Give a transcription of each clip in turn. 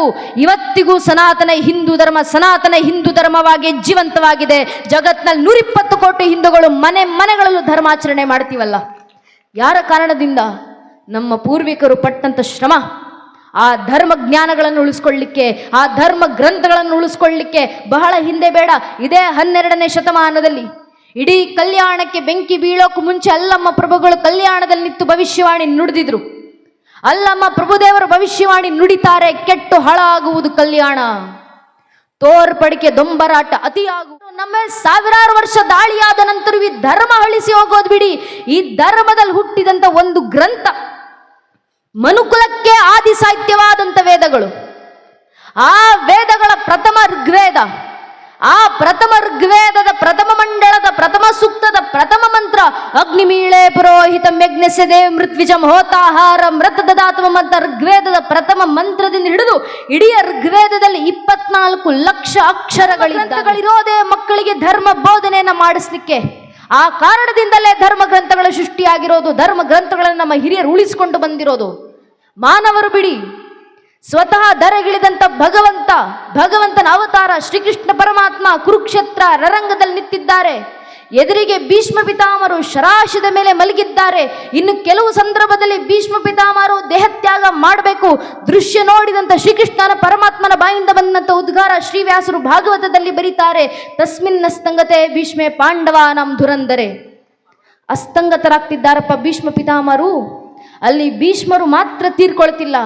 ನಂತರವೂ ಇವತ್ತಿಗೂ ಸನಾತನ ಹಿಂದೂ ಧರ್ಮ, ಸನಾತನ ಹಿಂದೂ ಧರ್ಮವಾಗಿ ಜೀವಂತವಾಗಿದೆ. ಜಗತ್ನಲ್ಲಿ ನೂರಿಪ್ಪತ್ತು ಕೋಟಿ ಹಿಂದೂಗಳು ಮನೆ ಮನೆಗಳಲ್ಲೂ ಧರ್ಮಾಚರಣೆ ಮಾಡ್ತೀವಲ್ಲ. ಯಾರ ಕಾರಣದಿಂದ? ನಮ್ಮ ಪೂರ್ವಿಕರು ಪಟ್ಟಂತ ಶ್ರಮ. ಆ ಧರ್ಮ ಜ್ಞಾನಗಳನ್ನು ಉಳಿಸ್ಕೊಳ್ಳಿಕ್ಕೆ, ಆ ಧರ್ಮ ಗ್ರಂಥಗಳನ್ನು ಉಳಿಸ್ಕೊಳ್ಳಿಕ್ಕೆ ಬಹಳ ಹಿಂದೆ ಬೇಡ. ಇದೇ ಹನ್ನೆರಡನೇ ಶತಮಾನದಲ್ಲಿ. ಇಡೀ ಕಲ್ಯಾಣಕ್ಕೆ ಬೆಂಕಿ ಬೀಳೋಕು ಮುಂಚೆ ಅಲ್ಲಮ್ಮ ಪ್ರಭುಗಳು ಕಲ್ಯಾಣದಲ್ಲಿ ನಿಂತು ಭವಿಷ್ಯವಾಣಿ ನುಡಿದಿದ್ರು. ಅಲ್ಲಮ್ಮ ಪ್ರಭುದೇವರು ಭವಿಷ್ಯವಾಣಿ ನುಡಿತಾರೆ, ಕೆಟ್ಟು ಹಾಳಾಗುವುದು ಕಲ್ಯಾಣ. ತೋರ್ಪಡಿಕೆ ದೊಂಬರಾಟ ಅತಿಯಾಗು ನಮ್ಮ ಸಾವಿರಾರು ವರ್ಷ ದಾಳಿಯಾದ ನಂತರ ಈ ಧರ್ಮ ಅಳಿಸಿ ಹೋಗೋದು ಬಿಡಿ. ಈ ಧರ್ಮದಲ್ಲಿ ಹುಟ್ಟಿದಂತ ಒಂದು ಗ್ರಂಥ. ಮನುಕುಲಕ್ಕೆ ಆದಿ ಸಾಹಿತ್ಯವಾದಂಥ ವೇದಗಳು. ಆ ವೇದಗಳ ಪ್ರಥಮ ಋಗ್ವೇದ. ಆ ಪ್ರಥಮ ಋಗ್ವೇದದ ಪ್ರಥಮ ಮಂಡಳದ ಪ್ರಥಮ ಸೂಕ್ತದ ಪ್ರಥಮ ಮಂತ್ರ, ಅಗ್ನಿಮೀಳೆ ಪುರೋಹಿತ ಯಜ್ಞಸ್ಯದೆ ಮೃತ್ವಿಜಂ ಹೋತಾಹಾರ ಮೃತ ದದಾತಮ ಅಂತ ಋಗ್ವೇದದ ಪ್ರಥಮ ಮಂತ್ರದಿಂದ ಹಿಡಿದು ಇಡೀ ಋಗ್ವೇದದಲ್ಲಿ ಇಪ್ಪತ್ನಾಲ್ಕು ಲಕ್ಷ ಅಕ್ಷರಗಳಿರೋದೇ ಮಕ್ಕಳಿಗೆ ಧರ್ಮ ಬೋಧನೆಯನ್ನು ಮಾಡಿಸ್ಲಿಕ್ಕೆ. ಆ ಕಾರಣದಿಂದಲೇ ಧರ್ಮ ಗ್ರಂಥಗಳ ಸೃಷ್ಟಿಯಾಗಿರೋದು, ಧರ್ಮ ಗ್ರಂಥಗಳನ್ನು ನಮ್ಮ ಹಿರಿಯರು ಉಳಿಸಿಕೊಂಡು ಬಂದಿರೋದು. ಮಾನವರು ಬಿಡಿ ಸ್ವತಃ ದರಗಿಳಿದಂತ ಭಗವಂತ, ಭಗವಂತನ ಅವತಾರ ಶ್ರೀಕೃಷ್ಣ ಪರಮಾತ್ಮ ಕುರುಕ್ಷೇತ್ರ ರರಂಗದಲ್ಲಿ ನಿಂತಿದ್ದಾರೆ. ಎದುರಿಗೆ ಭೀಷ್ಮ ಪಿತಾಮರು ಶರಾಶದ ಮೇಲೆ ಮಲಗಿದ್ದಾರೆ. ಇನ್ನು ಕೆಲವು ಸಂದರ್ಭದಲ್ಲಿ ಭೀಷ್ಮ ಪಿತಾಮರು ದೇಹತ್ಯಾಗ ಮಾಡಬೇಕು. ದೃಶ್ಯ ನೋಡಿದಂತ ಶ್ರೀಕೃಷ್ಣನ ಪರಮಾತ್ಮನ ಬಾಯಿಂದ ಬಂದಂತ ಉದ್ಗಾರ ಶ್ರೀವ್ಯಾಸರು ಭಾಗವತದಲ್ಲಿ ಬರೀತಾರೆ. ತಸ್ಮಿನ್ ಅಸ್ತಂಗತೆ ಭೀಷ್ಮೆ ಪಾಂಡವ ನಮ್ ಧುರಂದರೆ ಅಸ್ತಂಗತರಾಗ್ತಿದ್ದಾರಪ್ಪ ಭೀಷ್ಮ ಪಿತಾಮರು ಅಲ್ಲಿ ಭೀಷ್ಮರು ಮಾತ್ರ ತೀರ್ಕೊಳ್ತಿಲ್ಲ.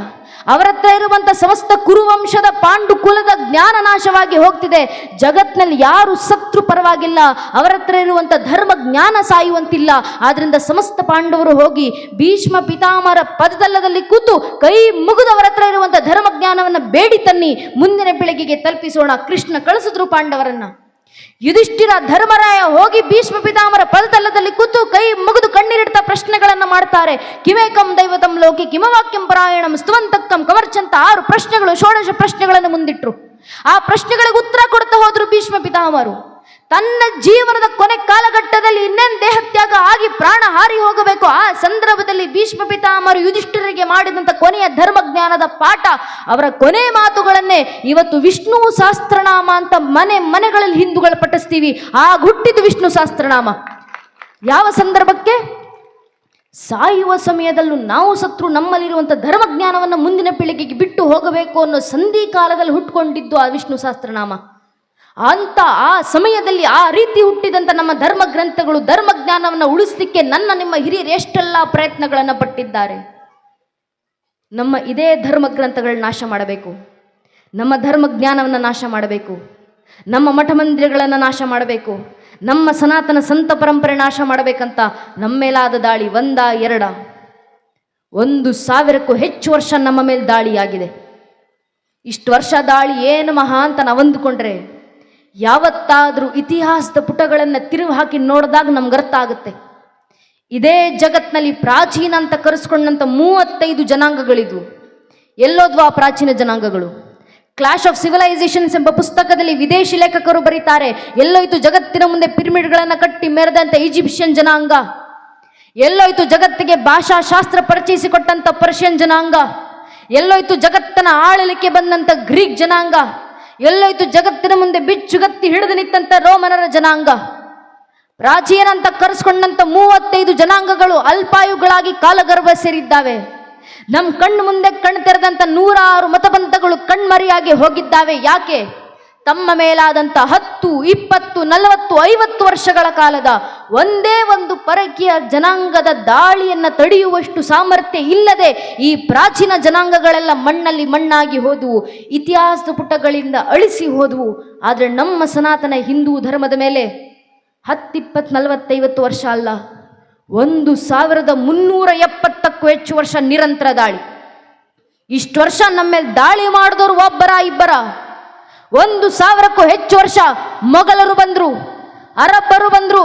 ಅವರ ಹತ್ರ ಇರುವಂತ ಸಮಸ್ತ ಕುರುವಂಶದ ಪಾಂಡು ಕುಲದ ಜ್ಞಾನ ನಾಶವಾಗಿ ಹೋಗ್ತಿದೆ. ಜಗತ್ನಲ್ಲಿ ಯಾರು ಶತ್ರು ಪರವಾಗಿಲ್ಲ, ಅವರ ಹತ್ರ ಇರುವಂತ ಧರ್ಮ ಜ್ಞಾನ ಸಾಯುವಂತಿಲ್ಲ. ಆದ್ರಿಂದ ಸಮಸ್ತ ಪಾಂಡವರು ಹೋಗಿ ಭೀಷ್ಮ ಪಿತಾಮರ ಪದದಲ್ಲದಲ್ಲಿ ಕೂತು ಕೈ ಮುಗಿದು ಅವರ ಹತ್ರ ಇರುವಂತ ಧರ್ಮ ಜ್ಞಾನವನ್ನ ಬೇಡಿ ತನ್ನಿ. ಮುಂದಿನ ಬೆಳಗಿಗೆ ತಲುಪಿಸೋಣ. ಕೃಷ್ಣ ಕಳಿಸಿದ್ರು ಪಾಂಡವರನ್ನ. ಯುಧಿಷ್ಠಿರ ಧರ್ಮರಾಯ ಹೋಗಿ ಭೀಷ್ಮ ಪಿತಾಮರ ಪದತಲ್ಲದಲ್ಲಿ ಕೂತು ಕೈ ಮುಗಿದು ಕಣ್ಣೀರಿಡ್ತಾ ಪ್ರಶ್ನೆಗಳನ್ನ ಮಾಡ್ತಾರೆ. ಕಿಮೇಕಂ ದೈವತಂ ಲೋಕಿ ಕಿಮವಾಕ್ಯಂ ಪರಾಯಣಂ ಸ್ತುವಂತಕ್ಕಂ ಕವರ್ಚಂತ ಆರು ಪ್ರಶ್ನೆಗಳು, ಷೋಡಶ ಪ್ರಶ್ನೆಗಳನ್ನು ಮುಂದಿಟ್ರು. ಆ ಪ್ರಶ್ನೆಗಳಿಗೆ ಉತ್ತರ ಕೊಡ್ತಾ ಹೋದ್ರು ಭೀಷ್ಮ ಪಿತಾಮರು. ತನ್ನ ಜೀವನದ ಕೊನೆ ಕಾಲಘಟ್ಟದಲ್ಲಿ ಹಾರಿ ಹೋಗಬೇಕು. ಆ ಸಂದರ್ಭದಲ್ಲಿ ಭೀಷ್ಮ ಪಿತಾಮರು ಯುಧಿಷ್ಠಿರರಿಗೆ ಮಾಡಿದಂತ ಕೊನೆಯ ಧರ್ಮಜ್ಞಾನದ ಪಾಠ, ಅವರ ಕೊನೆ ಮಾತುಗಳನ್ನೇ ಇವತ್ತು ವಿಷ್ಣು ಸಹಸ್ರನಾಮ ಅಂತ ಮನೆ ಮನೆಗಳಲ್ಲಿ ಹಿಂದೂಗಳು ಪಠಿಸ್ತೀವಿ. ಆ ಹುಟ್ಟಿದ್ದು ವಿಷ್ಣು ಸಹಸ್ರನಾಮ. ಯಾವ ಸಂದರ್ಭಕ್ಕೆ? ಸಾಯುವ ಸಮಯದಲ್ಲೂ ನಾವು ಸತ್ರು ನಮ್ಮಲ್ಲಿರುವಂಥ ಧರ್ಮಜ್ಞಾನವನ್ನು ಮುಂದಿನ ಪೀಳಿಗೆಗೆ ಬಿಟ್ಟು ಹೋಗಬೇಕು ಅನ್ನೋ ಸಂಧಿ ಕಾಲದಲ್ಲಿ ಹುಟ್ಕೊಂಡಿದ್ದು ಆ ವಿಷ್ಣು ಸಹಸ್ರನಾಮ. ಅಂತ ಆ ಸಮಯದಲ್ಲಿ ಆ ರೀತಿ ಹುಟ್ಟಿದಂಥ ನಮ್ಮ ಧರ್ಮ ಗ್ರಂಥಗಳು, ಧರ್ಮ ಜ್ಞಾನವನ್ನು ಉಳಿಸ್ಲಿಕ್ಕೆ ನನ್ನ, ನಿಮ್ಮ ಹಿರಿಯರು ಎಷ್ಟೆಲ್ಲ ಪ್ರಯತ್ನಗಳನ್ನು ಪಟ್ಟಿದ್ದಾರೆ. ನಮ್ಮ ಇದೇ ಧರ್ಮ ಗ್ರಂಥಗಳನ್ನ ನಾಶ ಮಾಡಬೇಕು. ನಮ್ಮ ಧರ್ಮ ಜ್ಞಾನವನ್ನು ನಾಶ ಮಾಡಬೇಕು. ನಮ್ಮ ಮಠ ಮಂದಿರಗಳನ್ನು ನಾಶ ಮಾಡಬೇಕು. ನಮ್ಮ ಸನಾತನ ಸಂತ ಪರಂಪರೆ ನಾಶ ಮಾಡಬೇಕಂತ ನಮ್ಮೇಲಾದ ದಾಳಿ ಒಂದ, ಎರಡ. ಒಂದು ಸಾವಿರಕ್ಕೂ ಹೆಚ್ಚು ವರ್ಷ ನಮ್ಮ ಮೇಲೆ ದಾಳಿಯಾಗಿದೆ. ಇಷ್ಟು ವರ್ಷ ದಾಳಿ ಏನು ಮಹಾ ಅಂತ ನಾವು ಅಂದುಕೊಂಡ್ರೆ ಯಾವತ್ತಾದರೂ ಇತಿಹಾಸದ ಪುಟಗಳನ್ನು ತಿರುವು ಹಾಕಿ ನೋಡಿದಾಗ ನಮ್ಗೆ ಅರ್ಥ ಆಗುತ್ತೆ. ಇದೇ ಜಗತ್ನಲ್ಲಿ ಪ್ರಾಚೀನ ಅಂತ ಕರೆಸ್ಕೊಂಡಂಥ ಮೂವತ್ತೈದು ಜನಾಂಗಗಳಿದ್ವು. ಎಲ್ಲೋದ್ವು ಆ ಪ್ರಾಚೀನ ಜನಾಂಗಗಳು. ಕ್ಲಾಶ್ ಆಫ್ ಸಿವಿಲೈಸೇಷನ್ಸ್ ಎಂಬ ಪುಸ್ತಕದಲ್ಲಿ ವಿದೇಶಿ ಲೇಖಕರು ಬರೀತಾರೆ, ಎಲ್ಲೋಯ್ತು ಜಗತ್ತಿನ ಮುಂದೆ ಪಿರಮಿಡ್ಗಳನ್ನು ಕಟ್ಟಿ ಮೆರೆದಂಥ ಈಜಿಪ್ಷಿಯನ್ ಜನಾಂಗ. ಎಲ್ಲೋಯ್ತು ಜಗತ್ತಿಗೆ ಭಾಷಾಶಾಸ್ತ್ರ ಪರಿಚಯಿಸಿಕೊಟ್ಟಂಥ ಪರ್ಷಿಯನ್ ಜನಾಂಗ. ಎಲ್ಲೋಯ್ತು ಜಗತ್ತನ ಆಳಲಿಕ್ಕೆ ಬಂದಂಥ ಗ್ರೀಕ್ ಜನಾಂಗ. ಎಲ್ಲೋಯ್ತು ಜಗತ್ತಿನ ಮುಂದೆ ಬಿಚ್ಚುಗತ್ತಿ ಹಿಡಿದು ನಿಂತಂಥ ರೋಮನರ ಜನಾಂಗ. ಪ್ರಾಚೀನ ಅಂತ ಕರೆಸ್ಕೊಂಡಂತ ಮೂವತ್ತೈದು ಜನಾಂಗಗಳು ಅಲ್ಪಾಯುಗಳಾಗಿ ಕಾಲಗರ್ಭ ಸೇರಿದ್ದಾವೆ. ನಮ್ಮ ಕಣ್ಣು ಮುಂದೆ ಕಣ್ಣು ತೆರೆದಂತ ನೂರಾರು ಮತಪಂಥಗಳು ಕಣ್ಮರಿಯಾಗಿ ಹೋಗಿದ್ದಾವೆ. ಯಾಕೆ? ತಮ್ಮ ಮೇಲಾದಂಥ ಹತ್ತು, ಇಪ್ಪತ್ತು, ನಲವತ್ತು, ಐವತ್ತು ವರ್ಷಗಳ ಕಾಲದ ಒಂದೇ ಒಂದು ಪರಕೀಯ ಜನಾಂಗದ ದಾಳಿಯನ್ನು ತಡೆಯುವಷ್ಟು ಸಾಮರ್ಥ್ಯ ಇಲ್ಲದೆ ಈ ಪ್ರಾಚೀನ ಜನಾಂಗಗಳೆಲ್ಲ ಮಣ್ಣಲ್ಲಿ ಮಣ್ಣಾಗಿ ಹೋದವು, ಇತಿಹಾಸದ ಪುಟಗಳಿಂದ ಅಳಿಸಿ ಹೋದವು. ಆದರೆ ನಮ್ಮ ಸನಾತನ ಹಿಂದೂ ಧರ್ಮದ ಮೇಲೆ ಹತ್ತಿಪ್ಪತ್ತು, ನಲವತ್ತೈವತ್ತು ವರ್ಷ ಅಲ್ಲ, ಒಂದು ಸಾವಿರದ ಮುನ್ನೂರ ಎಪ್ಪತ್ತಕ್ಕೂ ಹೆಚ್ಚು ವರ್ಷ ನಿರಂತರ ದಾಳಿ. ಇಷ್ಟು ವರ್ಷ ನಮ್ಮ ಮೇಲೆ ದಾಳಿ ಮಾಡಿದವರು ಒಬ್ಬರ ಇಬ್ಬರ. ಒಂದು ಸಾವಿರಕ್ಕೂ ಹೆಚ್ಚು ವರ್ಷ ಮೊಘಲರು ಬಂದರು, ಅರಬ್ಬರು ಬಂದರು,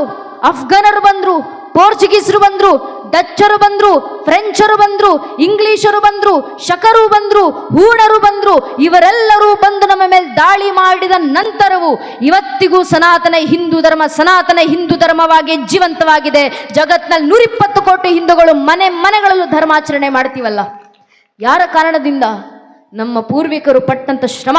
ಅಫ್ಘನರು ಬಂದರು, ಪೋರ್ಚುಗೀಸರು ಬಂದರು, ಡಚ್ಚರು ಬಂದರು, ಫ್ರೆಂಚರು ಬಂದರು, ಇಂಗ್ಲಿಷರು ಬಂದರು, ಶಕರು ಬಂದರು, ಹೂಣರು ಬಂದರು, ಇವರೆಲ್ಲರೂ ಬಂದು ನಮ್ಮ ಮೇಲೆ ದಾಳಿ ಮಾಡಿದ ನಂತರವೂ ಇವತ್ತಿಗೂ ಸನಾತನ ಹಿಂದೂ ಧರ್ಮ ಸನಾತನ ಹಿಂದೂ ಧರ್ಮವಾಗಿ ಜೀವಂತವಾಗಿದೆ. ಜಗತ್ನಲ್ಲಿ ನೂರಿಪ್ಪತ್ತು ಕೋಟಿ ಹಿಂದೂಗಳು ಮನೆ ಮನೆಗಳಲ್ಲೂ ಧರ್ಮಾಚರಣೆ ಮಾಡ್ತೀವಲ್ಲ. ಯಾರ ಕಾರಣದಿಂದ? ನಮ್ಮ ಪೂರ್ವಿಕರು ಪಟ್ಟಂತ ಶ್ರಮ.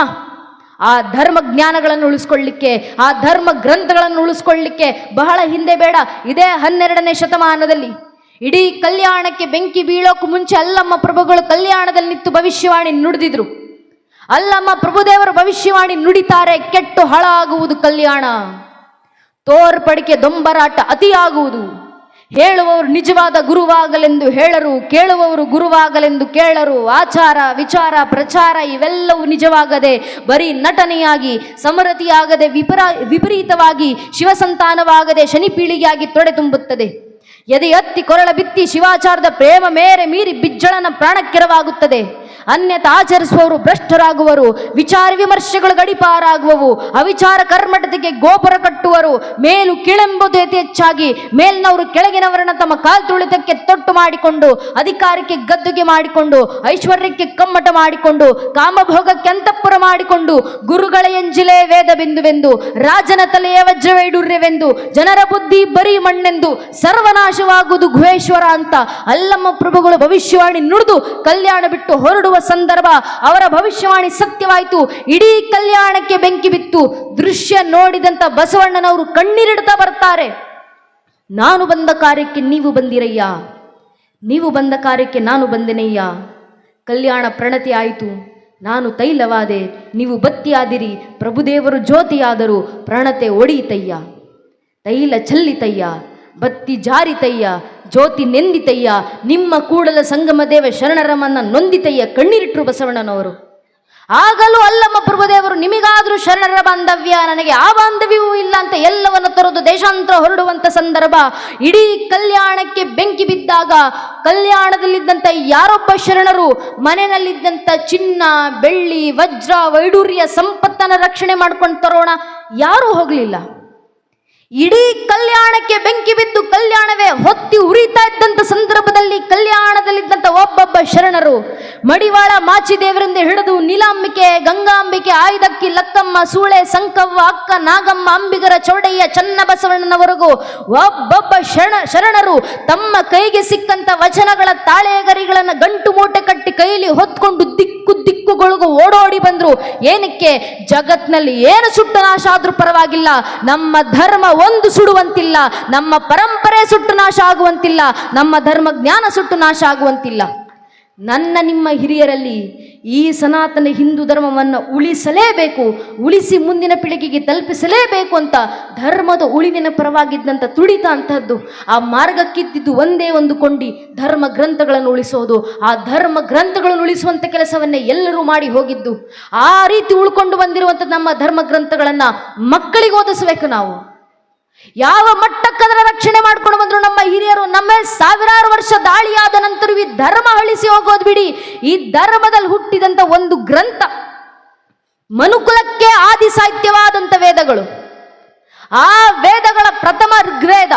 ಆ ಧರ್ಮ ಜ್ಞಾನಗಳನ್ನು ಉಳಿಸ್ಕೊಳ್ಳಿಕ್ಕೆ, ಆ ಧರ್ಮ ಗ್ರಂಥಗಳನ್ನು ಉಳಿಸ್ಕೊಳ್ಳಿಕ್ಕೆ ಬಹಳ ಹಿಂದೆ ಬೇಡ. ಇದೇ ಹನ್ನೆರಡನೇ ಶತಮಾನದಲ್ಲಿ. ಇಡೀ ಕಲ್ಯಾಣಕ್ಕೆ ಬೆಂಕಿ ಬೀಳೋಕು ಮುಂಚೆ ಅಲ್ಲಮ್ಮ ಪ್ರಭುಗಳು ಕಲ್ಯಾಣದಲ್ಲಿ ನಿಂತು ಭವಿಷ್ಯವಾಣಿ ನುಡಿದಿದ್ರು. ಅಲ್ಲಮ್ಮ ಪ್ರಭುದೇವರು ಭವಿಷ್ಯವಾಣಿ ನುಡಿತಾರೆ, ಕೆಟ್ಟು ಹಾಳಾಗುವುದು ಕಲ್ಯಾಣ. ತೋರ್ಪಡಿಕೆ ದೊಂಬರಾಟ ಅತಿಯಾಗುವುದು. ಹೇಳುವವರು ನಿಜವಾದ ಗುರುವಾಗಲೆಂದು ಹೇಳರು, ಕೇಳುವವರು ಗುರುವಾಗಲೆಂದು ಕೇಳರು, ಆಚಾರ, ವಿಚಾರ, ಪ್ರಚಾರ ಇವೆಲ್ಲವೂ ನಿಜವಾಗದೆ, ಬರೀ ನಟನೆಯಾಗಿ, ಸಮರತಿಯಾಗದೆ, ವಿಪರ, ವಿಪರೀತವಾಗಿ, ಶಿವಸಂತಾನವಾಗದೆ ಶನಿ ಪೀಳಿಗೆಯಾಗಿ ತೊಡೆ ತುಂಬುತ್ತದೆ. ಎದೆ ಎತ್ತಿ ಕೊರಳ ಬಿತ್ತಿ ಶಿವಾಚಾರದ ಪ್ರೇಮ ಮೇರೆ ಮೀರಿ ಬಿಜ್ಜಳನ ಪ್ರಾಣಕ್ಕೆರವಾಗುತ್ತದೆ. ಅನ್ಯತ ಆಚರಿಸುವವರು ಭ್ರಷ್ಟರಾಗುವರು, ವಿಚಾರ ವಿಮರ್ಶೆಗಳು ಗಡಿಪಾರಾಗುವವು, ಅವಿಚಾರ ಕರ್ಮಟತೆಗೆ ಗೋಪುರ ಕಟ್ಟುವರು, ಮೇಲು ಕೀಳೆಂಬುದು ಅತಿ ಹೆಚ್ಚಾಗಿ, ಮೇಲ್ನವರು ಕೆಳಗಿನವರನ್ನ ತಮ್ಮ ಕಾಲ್ ತುಳಿತಕ್ಕೆ ತೊಟ್ಟು ಮಾಡಿಕೊಂಡು, ಅಧಿಕಾರಕ್ಕೆ ಗದ್ದುಗೆ ಮಾಡಿಕೊಂಡು, ಐಶ್ವರ್ಯಕ್ಕೆ ಕಮ್ಮಟ ಮಾಡಿಕೊಂಡು, ಕಾಮಭೋಗಕ್ಕೆ ಅಂತಃಪುರ ಮಾಡಿಕೊಂಡು, ಗುರುಗಳ ಎಂಜಿಲೆ ವೇದ ಬಿಂದುವೆಂದು, ರಾಜನ ತಲೆಯ ವಜ್ರವೈಡೂರ್ಯವೆಂದು ಜನರ ಬುದ್ಧಿ ಬರೀ ಮಣ್ಣೆಂದು, ಸರ್ವನಾಶವಾಗುವುದು ಗುಹೇಶ್ವರ ಅಂತ, ಅಲ್ಲಮ್ಮ ಪ್ರಭುಗಳು ಭವಿಷ್ಯವಾಣಿ ನುಡಿದು, ಕಲ್ಯಾಣ ಬಿಟ್ಟು ಹೊರಡುವ ಸಂದರ್ಭ ಅವರ ಭವಿಷ್ಯವಾಣಿ ಸತ್ಯವಾಯಿತು. ಇಡೀ ಕಲ್ಯಾಣಕ್ಕೆ ಬೆಂಕಿ ಬಿತ್ತು. ದೃಶ್ಯ ನೋಡಿದಂತ ಬಸವಣ್ಣನವರು ಕಣ್ಣೀರಿಡ್ತಾ ಬರ್ತಾರೆ. ನಾನು ಬಂದ ಕಾರ್ಯಕ್ಕೆ ನೀವು ಬಂದಿರಯ್ಯ. ನೀವು ಬಂದ ಕಾರ್ಯಕ್ಕೆ ನಾನು ಬಂದೆನಯ್ಯ. ಕಲ್ಯಾಣ ಪ್ರಣತಿ ಆಯಿತು. ನಾನು ತೈಲವಾದೆ. ನೀವು ಬತ್ತಿಯಾದಿರಿ. ಪ್ರಭುದೇವರು ಜ್ಯೋತಿಯಾದರು. ಪ್ರಣತೆ ಒಡೀತಯ್ಯ. ತೈಲ ಚಲ್ಲಿತಯ್ಯ. ಬತ್ತಿ ಜಾರಿತಯ್ಯ. ಜ್ಯೋತಿ ನೆಂದಿತಯ್ಯ, ನಿಮ್ಮ ಕೂಡಲ ಸಂಗಮ ದೇವ ಶರಣರಮನ್ನ ನೊಂದಿತಯ್ಯ ಕಣ್ಣೀರಿಟ್ಟರು ಬಸವಣ್ಣನವರು. ಆಗಲೂ ಅಲ್ಲಮ್ಮ ಪ್ರಭುದೇವರು ನಿಮಗಾದ್ರೂ ಶರಣರ ಬಾಂಧವ್ಯ, ನನಗೆ ಆ ಬಾಂಧವ್ಯವೂ ಇಲ್ಲ ಅಂತ ಎಲ್ಲವನ್ನು ತರೋದು ದೇಶಾಂತರ ಹೊರಡುವಂತ ಸಂದರ್ಭ. ಇಡೀ ಕಲ್ಯಾಣಕ್ಕೆ ಬೆಂಕಿ ಬಿದ್ದಾಗ ಕಲ್ಯಾಣದಲ್ಲಿದ್ದಂಥ ಯಾರೊಬ್ಬ ಶರಣರು ಮನೆಯಲ್ಲಿದ್ದಂಥ ಚಿನ್ನ, ಬೆಳ್ಳಿ, ವಜ್ರ, ವೈಡೂರ್ಯ ಸಂಪತ್ತನ್ನ ರಕ್ಷಣೆ ಮಾಡ್ಕೊಂಡು ತರೋಣ, ಯಾರೂ ಹೋಗಲಿಲ್ಲ. ಇಡೀ ಕಲ್ಯಾಣಕ್ಕೆ ಬೆಂಕಿ ಬಿದ್ದು ಕಲ್ಯಾಣವೇ ಹೊತ್ತಿ ಉರಿತಾ ಇದ್ದಂತ ಸಂದರ್ಭದಲ್ಲಿ ಕಲ್ಯಾಣದಲ್ಲಿದ್ದಂತ ಒಬ್ಬೊಬ್ಬ ಶರಣರು ಮಡಿವಾಳ ಮಾಚಿದೇವರಿಂದ ಹಿಡಿದು ನೀಲಾಂಬಿಕೆ, ಗಂಗಾಂಬಿಕೆ, ಆಯುಧಕ್ಕಿ, ಲಕ್ಕಮ್ಮ, ಸೂಳೆ, ಸಂಕವ್ವ, ಅಕ್ಕ, ನಾಗಮ್ಮ, ಅಂಬಿಗರ, ಚೌಡಯ್ಯ, ಚನ್ನಬಸವಣ್ಣನವರೆಗೂ ಒಬ್ಬೊಬ್ಬ ಶರಣ ಶರಣರು ತಮ್ಮ ಕೈಗೆ ಸಿಕ್ಕಂತ ವಚನಗಳ ತಾಳೆಗರಿಗಳನ್ನು ಗಂಟು ಮೂಟೆ ಕಟ್ಟಿ ಕೈಯಲ್ಲಿ ಹೊತ್ಕೊಂಡು ದಿಕ್ಕು ದಿಕ್ಕುಗಳಿಗೂ ಓಡೋಡಿ ಬಂದರು. ಏನಕ್ಕೆ? ಜಗತ್ನಲ್ಲಿ ಏನು ಸುಟ್ಟು ನಾಶ ಆದ್ರೂ ಪರವಾಗಿಲ್ಲ. ನಮ್ಮ ಧರ್ಮ ಒಂದು ಸುಡುವಂತಿಲ್ಲ. ನಮ್ಮ ಪರಂಪರೆ ಸುಟ್ಟು ನಾಶ ಆಗುವಂತಿಲ್ಲ. ನಮ್ಮ ಧರ್ಮ ಜ್ಞಾನ ಸುಟ್ಟು ನಾಶ ಆಗುವಂತಿಲ್ಲ. ನನ್ನ ನಿಮ್ಮ ಹಿರಿಯರಲ್ಲಿ ಈ ಸನಾತನ ಹಿಂದೂ ಧರ್ಮವನ್ನು ಉಳಿಸಲೇಬೇಕು, ಉಳಿಸಿ ಮುಂದಿನ ಪೀಳಿಗೆಗೆ ತಲುಪಿಸಲೇಬೇಕು ಅಂತ ಧರ್ಮದ ಉಳಿವಿನ ಪರವಾಗಿದ್ದಂಥ ತುಡಿತ ಅಂತಹದ್ದು, ಆ ಮಾರ್ಗಕ್ಕಿದ್ದಿದ್ದು ಒಂದೇ ಒಂದು ಕೊಂಡಿ ಧರ್ಮ ಗ್ರಂಥಗಳನ್ನು ಉಳಿಸೋದು. ಆ ಧರ್ಮ ಗ್ರಂಥಗಳನ್ನು ಉಳಿಸುವಂಥ ಕೆಲಸವನ್ನೇ ಎಲ್ಲರೂ ಮಾಡಿ ಹೋಗಿದ್ದು. ಆ ರೀತಿ ಉಳ್ಕೊಂಡು ಬಂದಿರುವಂಥ ನಮ್ಮ ಧರ್ಮ ಗ್ರಂಥಗಳನ್ನು ಮಕ್ಕಳಿಗೆ ಓದಿಸ್ಬೇಕು ನಾವು. ಯಾವ ಮಟ್ಟಕ್ಕದರ ರಕ್ಷಣೆ ಸಾವಿರಾರು ವರ್ಷ ದಾಳಿಯಾದ ನಂತರ ಈ ಧರ್ಮ ಅಳಿಸಿ ಹೋಗೋದು ಬಿಡಿ. ಈ ಧರ್ಮದಲ್ಲಿ ಹುಟ್ಟಿದಂತ ಒಂದು ಗ್ರಂಥ ಮನುಕುಲಕ್ಕೆ ಆದಿ ಸಾಹಿತ್ಯವಾದಂಥ ವೇದಗಳು. ಆ ವೇದಗಳ ಪ್ರಥಮ ಋಗ್ವೇದ,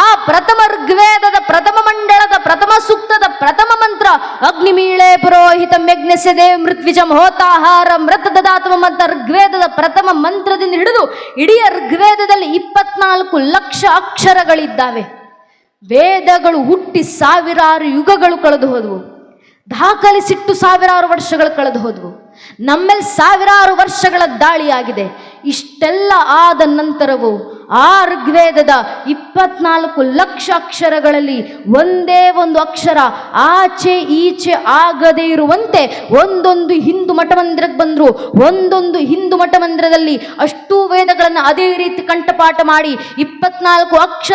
ಆ ಪ್ರಥಮ ಋಗ್ವೇದದ ಪ್ರಥಮ ಮಂಡಳದ ಪ್ರಥಮ ಸೂಕ್ತದ ಪ್ರಥಮ ಮಂತ್ರ, ಅಗ್ನಿಮೀಳೆ ಪುರೋಹಿತ ಮೃತ್ವಿಜ ಮೃತ್ವಿಜಂ ಹೋತಾಹಾರ ಮೃತ ದದಾತ್ಮ ಅಂತ ಋಗ್ವೇದದ ಪ್ರಥಮ ಮಂತ್ರದಿಂದ ಹಿಡಿದು ಇಡೀ ಋಗ್ವೇದದಲ್ಲಿ ಇಪ್ಪತ್ನಾಲ್ಕು ಲಕ್ಷ ಅಕ್ಷರಗಳಿದ್ದಾವೆ. ವೇದಗಳು ಹುಟ್ಟಿ ಸಾವಿರಾರು ಯುಗಗಳು ಕಳೆದು ಹೋದವು. ದಾಖಲಿಸಿಟ್ಟು ಸಾವಿರಾರು ವರ್ಷಗಳು ಕಳೆದು ಹೋದವು. ನಮ್ಮೇಲೆ ಸಾವಿರಾರು ವರ್ಷಗಳ ದಾಳಿಯಾಗಿದೆ. ಇಷ್ಟೆಲ್ಲ ಆದ ನಂತರವೂ ಆ ಋಗ್ವೇದದ ಇಪ್ಪತ್ನಾಲ್ಕು ಲಕ್ಷ ಅಕ್ಷರಗಳಲ್ಲಿ ಒಂದೇ ಒಂದು ಅಕ್ಷರ ಆಚೆ ಈಚೆ ಆಗದೇ ಇರುವಂತೆ ಒಂದೊಂದು ಹಿಂದೂ ಮಠ ಮಂದಿರಕ್ಕೆ ಬಂದರು, ಒಂದೊಂದು ಹಿಂದೂ ಮಠ ಮಂದಿರದಲ್ಲಿ ಅಷ್ಟೂ ವೇದಗಳನ್ನು ಅದೇ ರೀತಿ ಕಂಠಪಾಠ ಮಾಡಿ ಇಪ್ಪತ್ನಾಲ್ಕು ಅಕ್ಷ,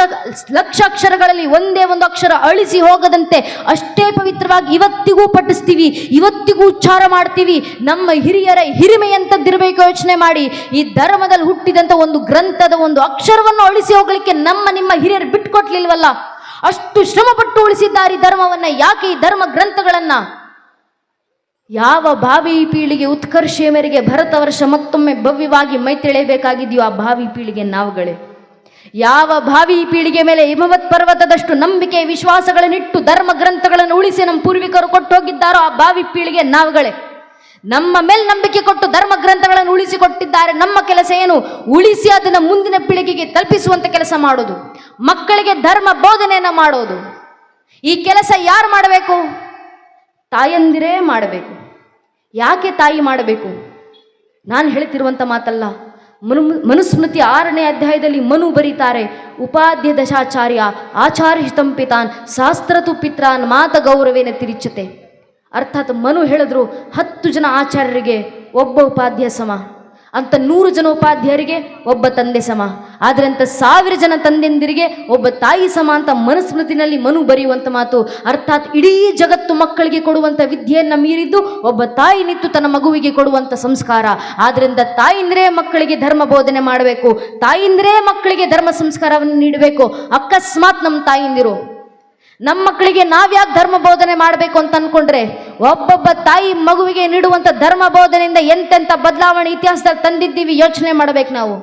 ಲಕ್ಷ ಅಕ್ಷರಗಳಲ್ಲಿ ಒಂದೇ ಒಂದು ಅಕ್ಷರ ಅಳಿಸಿ ಹೋಗದಂತೆ ಅಷ್ಟೇ ಪವಿತ್ರವಾಗಿ ಇವತ್ತಿಗೂ ಪಠಿಸ್ತೀವಿ, ಇವತ್ತಿಗೂ ಉಚ್ಚಾರ ಮಾಡ್ತೀವಿ. ನಮ್ಮ ಹಿರಿಯರ ಹಿರಿಮೆಯಂತದ್ದಿರಬೇಕು ಯೋಚನೆ ಮಾಡಿ. ಈ ಧರ್ಮದಲ್ಲಿ ಹುಟ್ಟಿದಂಥ ಒಂದು ಗ್ರಂಥದ ಒಂದು ಅಕ್ಷರವನ್ನು ಉಳಿಸಿ ಹೋಗಲಿಕ್ಕೆ ನಮ್ಮ ನಿಮ್ಮ ಹಿರಿಯರು ಬಿಟ್ಕೊಟ್ಲಿಲ್ವಲ್ಲ ಅಷ್ಟು ಶ್ರಮಪಟ್ಟು ಉಳಿಸಿದ್ದಾರೆ ಈ ಧರ್ಮವನ್ನ, ಯಾಕೆ ಈ ಧರ್ಮ ಗ್ರಂಥಗಳನ್ನ? ಯಾವ ಭಾವಿ ಪೀಳಿಗೆ ಉತ್ಕರ್ಷೆಯ ಮೇರೆಗೆ ಭರತ ವರ್ಷ ಮತ್ತೊಮ್ಮೆ ಭವ್ಯವಾಗಿ ಮೈ ತೆಳೆಯಬೇಕಾಗಿದೆಯೋ ಆ ಭಾವಿ ಪೀಳಿಗೆ ನಾವುಗಳೇ. ಯಾವ ಭಾವಿ ಪೀಳಿಗೆ ಮೇಲೆ ಹಿಮವತ್ ಪರ್ವತದಷ್ಟು ನಂಬಿಕೆ, ವಿಶ್ವಾಸಗಳನ್ನಿಟ್ಟು ಧರ್ಮ ಗ್ರಂಥಗಳನ್ನು ಉಳಿಸಿ ನಮ್ಮ ಪೂರ್ವಿಕರು ಕೊಟ್ಟು ಹೋಗಿದ್ದಾರೋ ಆ ಭಾವಿ ಪೀಳಿಗೆ ನಾವುಗಳೇ. ನಮ್ಮ ಮೇಲೆ ನಂಬಿಕೆ ಕೊಟ್ಟು ಧರ್ಮ ಗ್ರಂಥಗಳನ್ನು ಉಳಿಸಿಕೊಟ್ಟಿದ್ದಾರೆ. ನಮ್ಮ ಕೆಲಸ ಏನು? ಉಳಿಸಿ ಅದನ್ನು ಮುಂದಿನ ಪೀಳಿಗೆಗೆ ತಲುಪಿಸುವಂತ ಕೆಲಸ ಮಾಡೋದು. ಮಕ್ಕಳಿಗೆ ಧರ್ಮ ಬೋಧನೆಯನ್ನು ಮಾಡೋದು. ಈ ಕೆಲಸ ಯಾರು ಮಾಡಬೇಕು? ತಾಯಂದಿರೇ ಮಾಡಬೇಕು. ಯಾಕೆ ತಾಯಿ ಮಾಡಬೇಕು? ನಾನು ಹೇಳ್ತಿರುವಂಥ ಮಾತಲ್ಲ, ಮನು ಮನುಸ್ಮೃತಿ ಆರನೇ ಅಧ್ಯಾಯದಲ್ಲಿ ಮನು ಬರೀತಾರೆ, ಉಪಾಧ್ಯ ದಶಾಚಾರ್ಯ ಆಚಾರ್ಯ ಹಿತಂಪಿತಾನ್, ಶಾಸ್ತ್ರತು ಪಿತ್ರಾನ್, ಮಾತ ಗೌರವೇನ ತಿರಿಚುತ್ತೆ ಅರ್ಥಾತ್ ಮನು ಹೇಳಿದ್ರು ಹತ್ತು ಜನ ಆಚಾರ್ಯರಿಗೆ ಒಬ್ಬ ಉಪಾಧ್ಯಾಯ ಸಮ. ಅಂತ ನೂರು ಜನ ಉಪಾಧ್ಯಾಯರಿಗೆ ಒಬ್ಬ ತಂದೆ ಸಮ. ಆದರೆ ಅಂತ ಸಾವಿರ ಜನ ತಂದೆಂದಿರಿಗೆ ಒಬ್ಬ ತಾಯಿ ಸಮ ಅಂತ ಮನುಸ್ಮೃತಿನಲ್ಲಿ ಮನು ಬರೆಯುವಂಥ ಮಾತು. ಅರ್ಥಾತ್ ಇಡೀ ಜಗತ್ತು ಮಕ್ಕಳಿಗೆ ಕೊಡುವಂಥ ವಿದ್ಯೆಯನ್ನು ಮೀರಿದ್ದು ಒಬ್ಬ ತಾಯಿ ನಿಂತು ತನ್ನ ಮಗುವಿಗೆ ಕೊಡುವಂಥ ಸಂಸ್ಕಾರ. ಆದ್ರಿಂದ ತಾಯಿಂದ್ರೇ ಮಕ್ಕಳಿಗೆ ಧರ್ಮ ಬೋಧನೆ ಮಾಡಬೇಕು. ತಾಯಿಂದ್ರೇ ಮಕ್ಕಳಿಗೆ ಧರ್ಮ ಸಂಸ್ಕಾರವನ್ನು ನೀಡಬೇಕು. ಅಕಸ್ಮಾತ್ ನಮ್ಮ ತಾಯಿಂದಿರು ನಮ್ಮ ಮಕ್ಕಳಿಗೆ ನಾವ್ಯಾಕೆ ಧರ್ಮ ಬೋಧನೆ ಮಾಡಬೇಕು ಅಂತ ಅನ್ಕೊಂಡ್ರೆ ಒಬ್ಬೊಬ್ಬ ತಾಯಿ ಮಗುವಿಗೆ ನೀಡುವಂಥ ಧರ್ಮ ಬೋಧನೆಯಿಂದ ಎಂತೆಂಥ ಬದಲಾವಣೆ ಇತಿಹಾಸದಲ್ಲಿ ತಂದಿದ್ದೀವಿ ಯೋಚನೆ ಮಾಡ್ಬೇಕು ನಾವು.